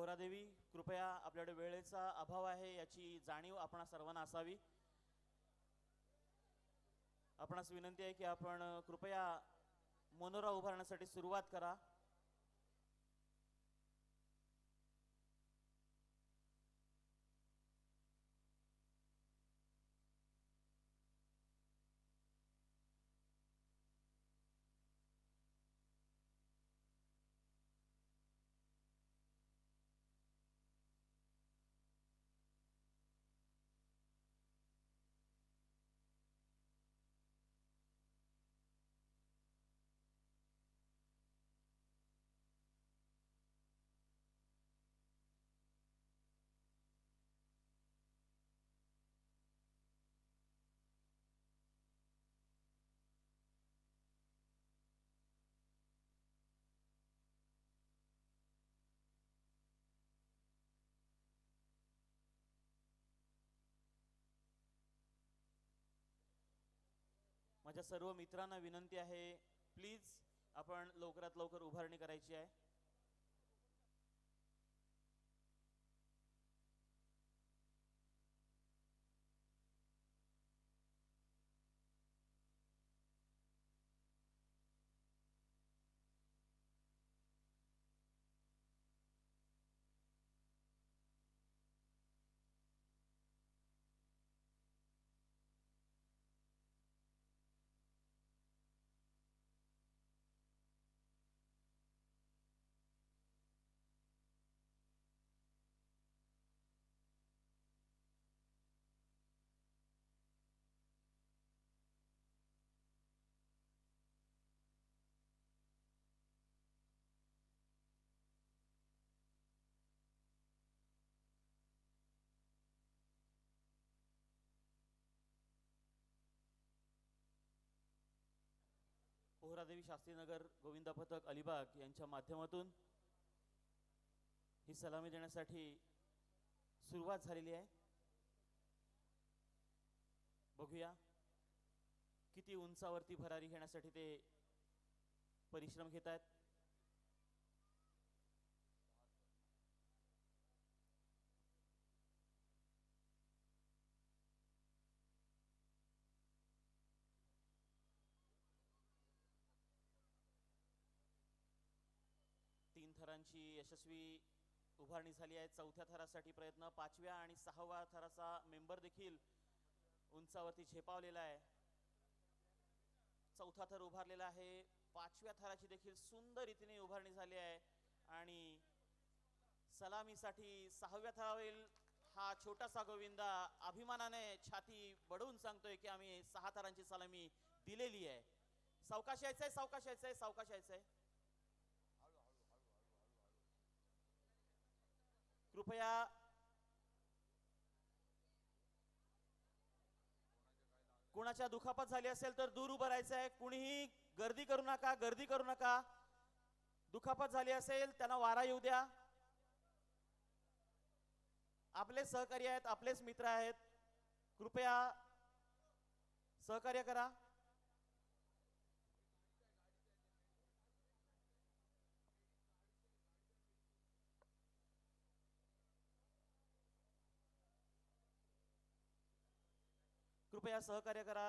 पोहरादेवी कृपया आपल्याकडे वेळेचा अभाव आहे याची जाणीव आपण सर्वांना असावी. आपणास विनंती आहे की आपण कृपया मनोरा उभारण्यासाठी सुरुवात करा. माझ्या सर्व मित्रांना विनंती आहे. प्लीज आपण लवकरात लवकर उभारणी करायची आहे. पोहरादेवी शास्त्रीनगर गोविंदा पथक अलिबाग यांच्या माध्यमातून ही सलामी देण्यासाठी सुरुवात झालेली आहे. बघूया किती उंचावरती भरारी घेण्यासाठी ते परिश्रम घेत आहेत थरांची यशस्वी उभारणी झाली आहे. चौथ्या थरासाठी प्रयत्न पाचव्या आणि सहाव्या थराचा मेंबर देखील उंचावरती झेपावलेला आहे. चौथा थर उभारलेला आहे. पाचव्या थराची देखील सुंदर रीतीने उभारणी झाली आहे. आणि सलामीसाठी सहाव्या थरावरील हा छोटासा गोविंदा अभिमानाने छाती बडवून सांगतोय की आम्ही सहा थरांची सलामी दिलेली आहे. सावकाश यायचंय सावकाश यायचंय सावकाश यायचंय. कृपया कुणाच्या दुखापत झाली असेल तर दूर उभं राहायचं आहे. कुणीही गर्दी करू नका गर्दी करू नका. दुखापत झाली असेल त्यांना वारा येऊ द्या. आपले सहकारी आहेत आपलेच मित्र आहेत. कृपया सहकार्य करा. कृपया सहकार्य करा.